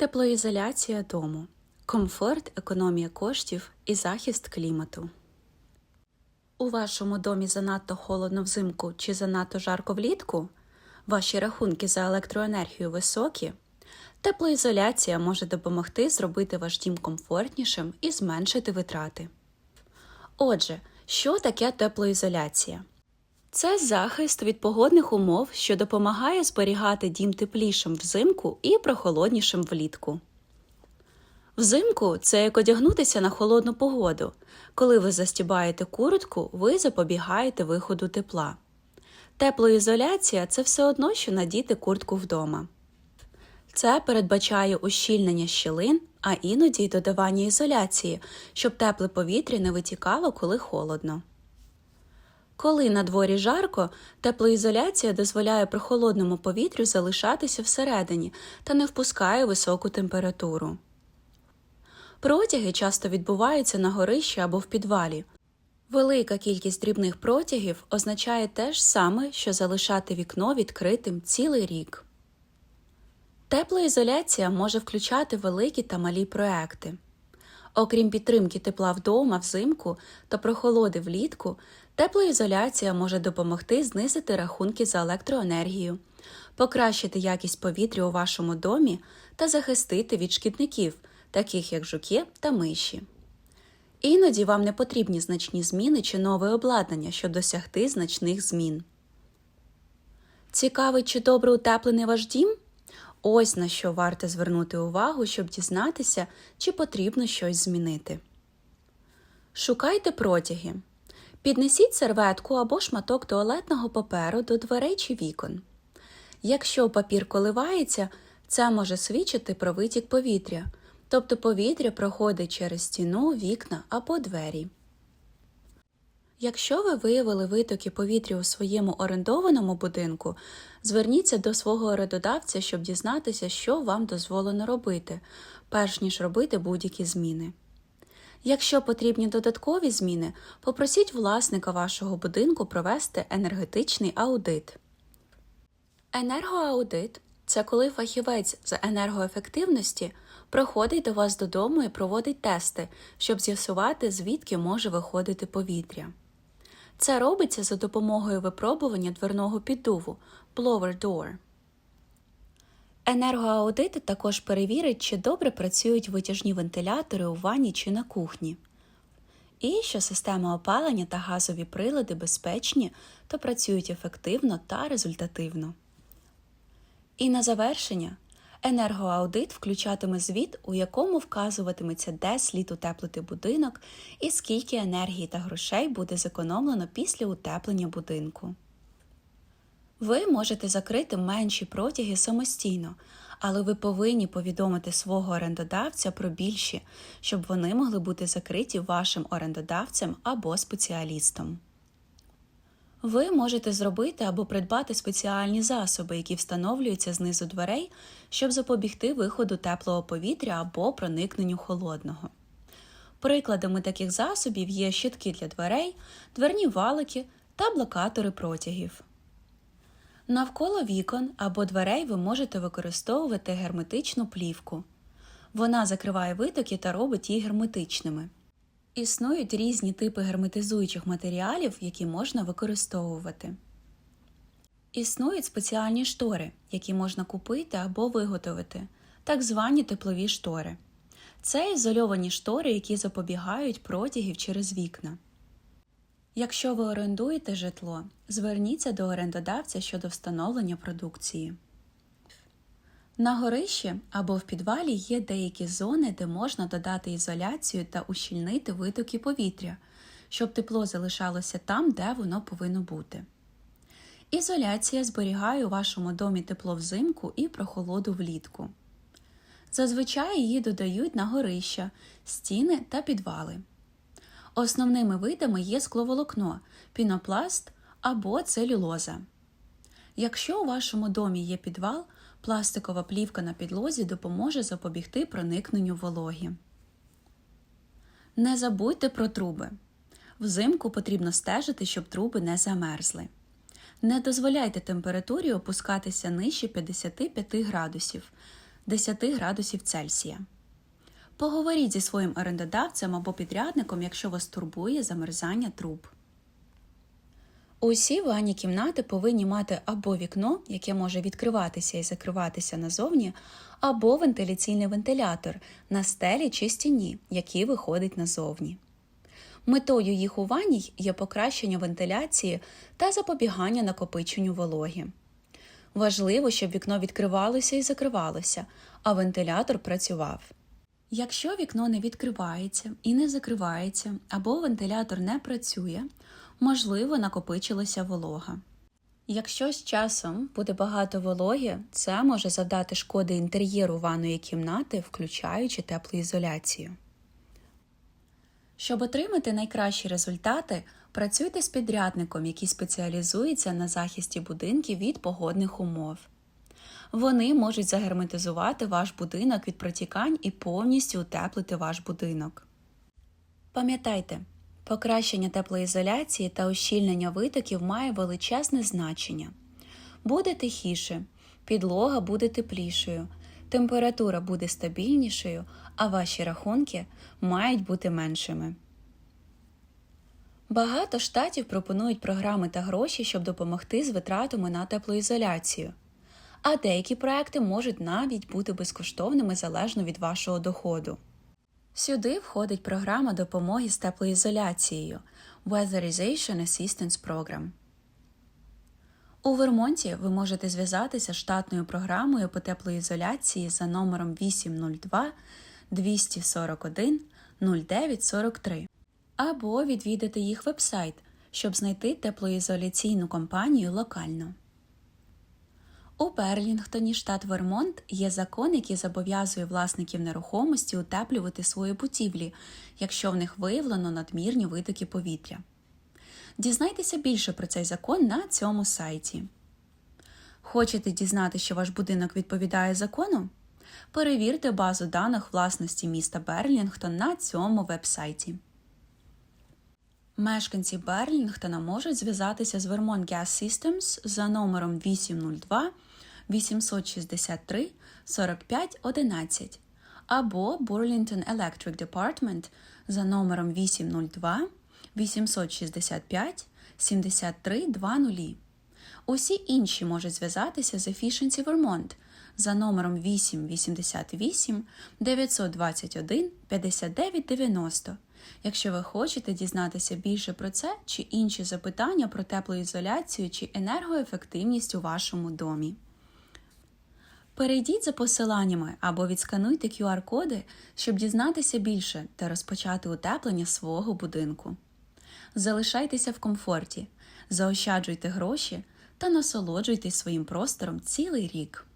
Теплоізоляція дому, комфорт, економія коштів і захист клімату. У вашому домі занадто холодно взимку чи занадто жарко влітку? Ваші рахунки за електроенергію високі? Теплоізоляція може допомогти зробити ваш дім комфортнішим і зменшити витрати. Отже, що таке теплоізоляція? Це захист від погодних умов, що допомагає зберігати дім теплішим взимку і прохолоднішим влітку. Взимку це як одягнутися на холодну погоду. Коли ви застібаєте куртку, ви запобігаєте виходу тепла. Теплоізоляція це все одно, що надіти куртку вдома. Це передбачає ущільнення щілин, а іноді й додавання ізоляції, щоб тепле повітря не витікало, коли холодно. Коли на дворі жарко, теплоізоляція дозволяє прохолодному повітрю залишатися всередині та не впускає високу температуру. Протяги часто відбуваються на горищі або в підвалі. Велика кількість дрібних протягів означає те ж саме, що залишати вікно відкритим цілий рік. Теплоізоляція може включати великі та малі проекти. Окрім підтримки тепла вдома взимку та прохолоди влітку, теплоізоляція може допомогти знизити рахунки за електроенергію, покращити якість повітря у вашому домі та захистити від шкідників, таких як жуки та миші. Іноді вам не потрібні значні зміни чи нове обладнання, щоб досягти значних змін. Цікавий чи добре утеплений ваш дім? Ось на що варто звернути увагу, щоб дізнатися, чи потрібно щось змінити. Шукайте протяги. Піднесіть серветку або шматок туалетного паперу до дверей чи вікон. Якщо папір коливається, це може свідчити про витік повітря, тобто повітря проходить через стіну, вікна або двері. Якщо ви виявили витоки повітря у своєму орендованому будинку, зверніться до свого орендодавця, щоб дізнатися, що вам дозволено робити, перш ніж робити будь-які зміни. Якщо потрібні додаткові зміни, попросіть власника вашого будинку провести енергетичний аудит. Енергоаудит це коли фахівець з енергоефективності приходить до вас додому і проводить тести, щоб з'ясувати, звідки може виходити повітря. Це робиться за допомогою випробування дверного піддуву blower door. Енергоаудит також перевірить, чи добре працюють витяжні вентилятори у ванні чи на кухні, і що система опалення та газові прилади безпечні та працюють ефективно та результативно. І на завершення енергоаудит включатиме звіт, у якому вказуватиметься, де слід утеплити будинок і скільки енергії та грошей буде зекономлено після утеплення будинку. Ви можете закрити менші протяги самостійно, але ви повинні повідомити свого орендодавця про більші, щоб вони могли бути закриті вашим орендодавцем або спеціалістом. Ви можете зробити або придбати спеціальні засоби, які встановлюються знизу дверей, щоб запобігти виходу теплого повітря або проникненню холодного. Прикладами таких засобів є щитки для дверей, дверні валики та блокатори протягів. Навколо вікон або дверей ви можете використовувати герметичну плівку. Вона закриває витоки та робить їх герметичними. Існують різні типи герметизуючих матеріалів, які можна використовувати. Існують спеціальні штори, які можна купити або виготовити, так звані теплові штори. Це ізольовані штори, які запобігають протягів через вікна. Якщо ви орендуєте житло, зверніться до орендодавця щодо встановлення продукції. На горищі або в підвалі є деякі зони, де можна додати ізоляцію та ущільнити витоки повітря, щоб тепло залишалося там, де воно повинно бути. Ізоляція зберігає у вашому домі тепло взимку і прохолоду влітку. Зазвичай її додають на горища, стіни та підвали. Основними видами є скловолокно, пінопласт або целюлоза. Якщо у вашому домі є підвал, пластикова плівка на підлозі допоможе запобігти проникненню вологі. Не забудьте про труби. Взимку потрібно стежити, щоб труби не замерзли. Не дозволяйте температурі опускатися нижче 55 градусів. 10 градусів Цельсія. Поговоріть зі своїм орендодавцем або підрядником, якщо вас турбує замерзання труб. Усі ванні кімнати повинні мати або вікно, яке може відкриватися і закриватися назовні, або вентиляційний вентилятор на стелі чи стіні, який виходить назовні. Метою їх у ванній є покращення вентиляції та запобігання накопиченню вологи. Важливо, щоб вікно відкривалося і закривалося, а вентилятор працював. Якщо вікно не відкривається і не закривається, або вентилятор не працює, можливо, накопичилася волога. Якщо з часом буде багато вологи, це може завдати шкоди інтер'єру ванної кімнати, включаючи теплоізоляцію. Щоб отримати найкращі результати, працюйте з підрядником, який спеціалізується на захисті будинків від погодних умов. Вони можуть загерметизувати ваш будинок від протікань і повністю утеплити ваш будинок. Пам'ятайте, покращення теплоізоляції та ущільнення витоків має величезне значення. Буде тихіше, підлога буде теплішою, температура буде стабільнішою, а ваші рахунки мають бути меншими. Багато штатів пропонують програми та гроші, щоб допомогти з витратами на теплоізоляцію. А деякі проекти можуть навіть бути безкоштовними залежно від вашого доходу. Сюди входить програма допомоги з теплоізоляцією Weatherization Assistance Program. У Вермонті ви можете зв'язатися з штатною програмою по теплоізоляції за номером 802 241 0943 або відвідати їх вебсайт, щоб знайти теплоізоляційну компанію локально. У Берлінгтоні, штат Вермонт, є закон, який зобов'язує власників нерухомості утеплювати свої будівлі, якщо в них виявлено надмірні витоки повітря. Дізнайтеся більше про цей закон на цьому сайті. Хочете дізнати, що ваш будинок відповідає закону? Перевірте базу даних власності міста Берлінгтон на цьому вебсайті. Мешканці Берлінгтона можуть зв'язатися з Vermont Gas Systems за номером 802 863 45 11 або Burlington Electric Department за номером 802 865 73 20. Усі інші можуть зв'язатися з Efficiency Vermont за номером 888 921 59 90 якщо ви хочете дізнатися більше про це чи інші запитання про теплоізоляцію чи енергоефективність у вашому домі. Перейдіть за посиланнями або відскануйте QR-коди, щоб дізнатися більше та розпочати утеплення свого будинку. Залишайтеся в комфорті, заощаджуйте гроші та насолоджуйтесь своїм простором цілий рік.